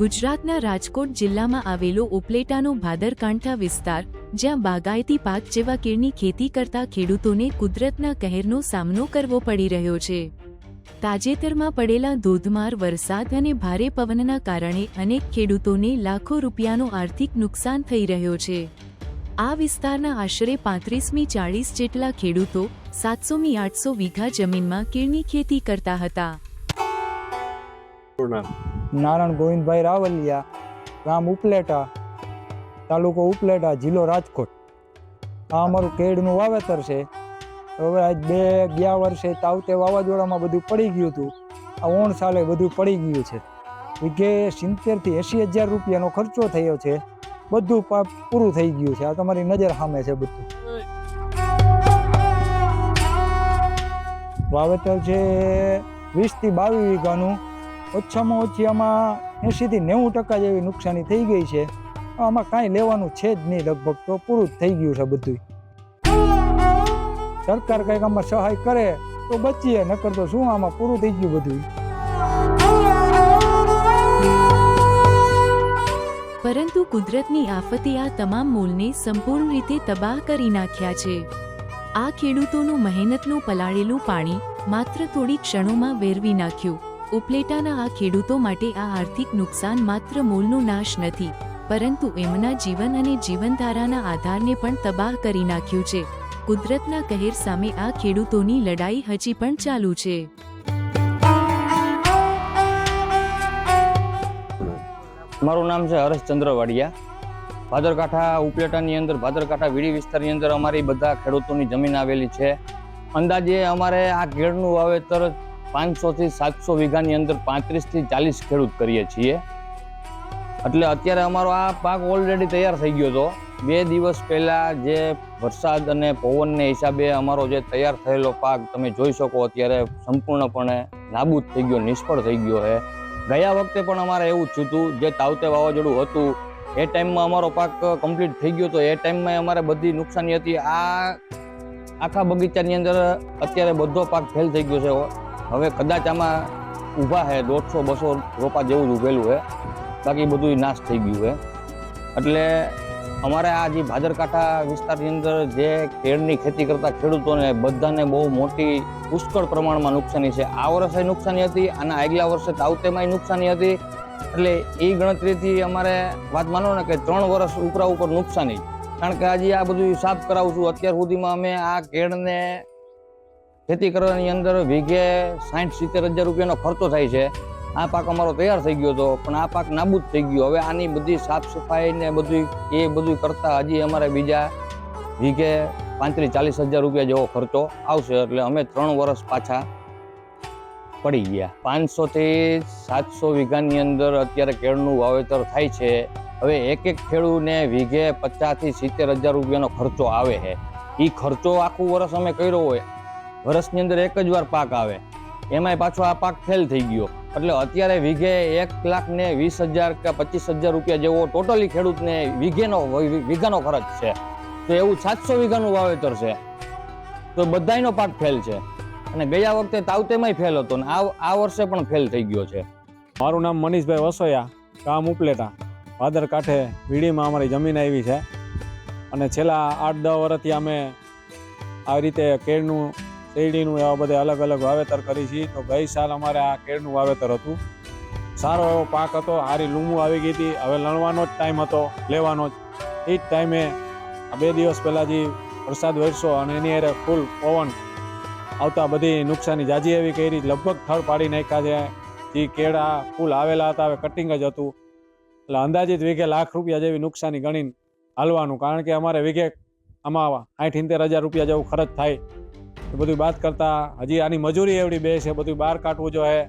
ગુજરાતના રાજકોટ જિલ્લામાં આવેલો ઉપલેટાનો ભાદરકાંઠા વિસ્તાર, જ્યાં બાગાયતી પાક જેવા કેળની ખેતી કરતા ખેડૂતોને કુદરતના કહેરનો સામનો કરવો પડી રહ્યો છે. તાજેતરમાં પડેલા ધોધમાર વરસાદ અને ભારે પવનના કારણે અનેક ખેડૂતોને લાખો રૂપિયાનો આર્થિક નુકસાન થઈ રહ્યો છે. આ વિસ્તારના આશરે પાંત્રીસમી ચાળીસ જેટલા ખેડૂતો, સાતસોમી આઠસો વીઘા જમીનમાં કેળની ખેતી કરતા હતા. નારાયણ ગોવિંદભાઈ રાવલિયા, ગામ ઉપલેટા, તાલુકો ઉપલેટા, જિલ્લો રાજકોટ. આ અમારું કેળનું વાવેતર છે. હવે આજ બે ગયા વર્ષે તાવતે વાવાઝોડામાં બધું પડી ગયું હતું. આ ઓણ સાલે બધું પડી ગયું છે. વીઘે સિત્તેરથી એંસી હજાર રૂપિયાનો ખર્ચો થયો છે. બધું પૂરું થઈ ગયું છે. આ તમારી નજર સામે છે બધું. વાવેતર છે વીસથી બાવીસ વીઘાનું. ઓછામાં ઓછી આમાં એંશીથી નેવું ટકા જેવી નુકસાની થઈ ગઈ છે. આમાં કાંઈ લેવાનું છે જ નહીં લગભગ તો પૂરું થઈ ગયું છે બધું સરકાર કંઈક આમાં સહાય કરે તો બચીએ, નકર તો શું આમાં પૂરું થઈ ગયું બધું પરંતુ કુદરતની આફતે આ તમામ મૂલને સંપૂર્ણ રીતે તબાહ કરી નાખ્યા છે. આ ખેડૂતોનું મહેનતનું પલાળેલું પાણી માત્ર થોડી ક્ષણોમાં વેરવી નાખ્યું. ઉપલેટાના આ ખેડૂતો માટે આ આર્થિક નુકસાન માત્ર મૂળનો નાશ નથી, પરંતુ એમના જીવન અને જીવનધારાના આધારને પણ તબાહ કરી નાખ્યું છે. કુદરતના કહેર સામે આ ખેડૂતોની લડાઈ હજી પણ ચાલુ છે. મારું નામ છે હરશચંદ્ર વાડિયા ભાદરકાંઠા ઉપલેટાની અંદર, ભાદરકાંઠા વીડી વિસ્તારની અંદર અમારી બધા ખેડૂતોની જમીન આવેલી છે. અંદાજે અમારે આ કેળનું વાવેતર પાંચસોથી સાતસો વીઘાની અંદર પાંત્રીસથી ચાલીસ ખેડૂત કરીએ છીએ. એટલે અત્યારે અમારો આ પાક ઓલરેડી તૈયાર થઈ ગયો હતો બે દિવસ પહેલાં જે વરસાદ અને પવનને હિસાબે અમારો જે તૈયાર થયેલો પાક તમે જોઈ શકો અત્યારે સંપૂર્ણપણે નાબૂદ થઈ ગયો, નિષ્ફળ થઈ ગયો છે. ગયા વખતે પણ અમારે એવું જ થયું જે તાવતે વાવાઝોડું હતું, એ ટાઈમમાં અમારો પાક કમ્પ્લીટ થઈ ગયો હતો એ ટાઈમમાં અમારે બધી નુકસાની હતી. આ આખા બગીચાની અંદર અત્યારે બધો પાક ફેલ થઈ ગયો છે. હવે કદાચ આમાં ઊભા છે દોઢસો, બસો રોપા જેવું જ ઉભેલું છે બાકી બધું નાશ થઈ ગયું છે એટલે અમારે આ જે ભાદરકાંઠા વિસ્તારની અંદર જે કેળની ખેતી કરતા ખેડૂતોને બધાને બહુ મોટી પુષ્કળ પ્રમાણમાં નુકસાની છે. આ વર્ષે નુકસાની હતી અને આગલા વર્ષે તાવતેમાંય નુકસાની હતી. એટલે એ ગણતરીથી અમારે વાત માનો ને કે ત્રણ વર્ષ ઉપરા ઉપર નુકસાની. કારણ કે આજે આ બધું સાફ કરાવું છું. અત્યાર સુધીમાં અમે આ કેળને ખેતી કરવાની અંદર વીઘે સાઠ સિત્તેર હજાર રૂપિયાનો ખર્ચો થાય છે. આ પાક અમારો તૈયાર થઈ ગયો હતો, પણ આ પાક નાબૂદ થઈ ગયો. હવે આની બધી સાફ સફાઈ ને બધું એ બધું કરતાં હજી અમારે બીજા વીઘે પાંત્રીસ, ચાલીસ હજાર રૂપિયા જેવો ખર્ચો આવશે, એટલે અમે ત્રણ વર્ષ પાછા પડી ગયા. પાંચસોથી સાતસો વીઘાની અંદર અત્યારે કેળનું વાવેતર થાય છે. હવે એક એક ખેડૂને વીઘે પચાસથી સિત્તેર હજાર રૂપિયાનો ખર્ચો આવે છે. એ ખર્ચો આખું વર્ષ અમે કર્યો હોય. વર્ષની અંદર એક જ વાર પાક આવે. એમાંય પાછો આ પાક ફેલ થઈ ગયો. એટલે અત્યારે વીઘે એક લાખ ને વીસ હજાર કે પચીસ હજાર રૂપિયા જેવો ટોટલી ખેડૂતને વીઘેનો વીઘાનો ખર્ચ છે. તો એવું સાતસો વીઘાનું વાવેતર છે. તો બધાયનો પાક ફેલ છે. અને ગયા વખતે તાવતેમાંય ફેલ હતો ને આ આ વર્ષે પણ ફેલ થઈ ગયો છે. મારું નામ મનીષભાઈ વસોયા કામ ઉપલેટા. ભાદર કાંઠે વીડીમાં અમારી જમીન આવી છે. અને છેલ્લા આઠ દસ વર્ષથી અમે આવી રીતે કેળનું શેરડીનું એવા બધા અલગ અલગ વાવેતર કરી છીએ તો ગઈ સાલ અમારે આ કેળનું વાવેતર હતું. સારો એવો પાક હતો. હારી લૂમું આવી ગઈ હતી. હવે લણવાનો જ ટાઈમ હતો. લેવાનો જ. એ જ ટાઈમે બે દિવસ પહેલાં જે વરસાદ વરસ્યો અને એની અરે ફૂલ પવન આવતા બધી નુકસાની જાજી એવી કરી. લગભગ થળ પાડી નાખ્યા છે. જે કેળા ફૂલ આવેલા હતા. હવે કટિંગ જ હતું. એટલે અંદાજિત વીઘે લાખ રૂપિયા જેવી નુકસાની ગણીને હાલવાનું. કારણ કે અમારે વીઘે આમાં આઠ ઇંતેર હજાર રૂપિયા જેવું ખર્ચ થાય. એ બધું વાત કરતા હજી આની મજૂરી એવડી બે છે બધું બહાર કાઢવું જોઈએ.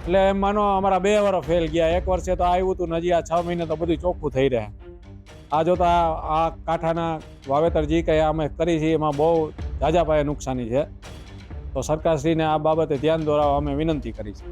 એટલે એમ માનો અમારા બે વર્ષ ફેલ ગયા. એક વર્ષે તો આવ્યું હતું હજી આ છ મહિને તો બધું ચોખ્ખું થઈ રહે. આ જોતા આ કાંઠાના વાવેતર જે કંઈ અમે કરી છે એમાં બહુ ઝાઝા પાયે નુકસાની છે. તો સરકારશ્રીને આ બાબતે ધ્યાન દોરાવવા અમે વિનંતી કરી છે.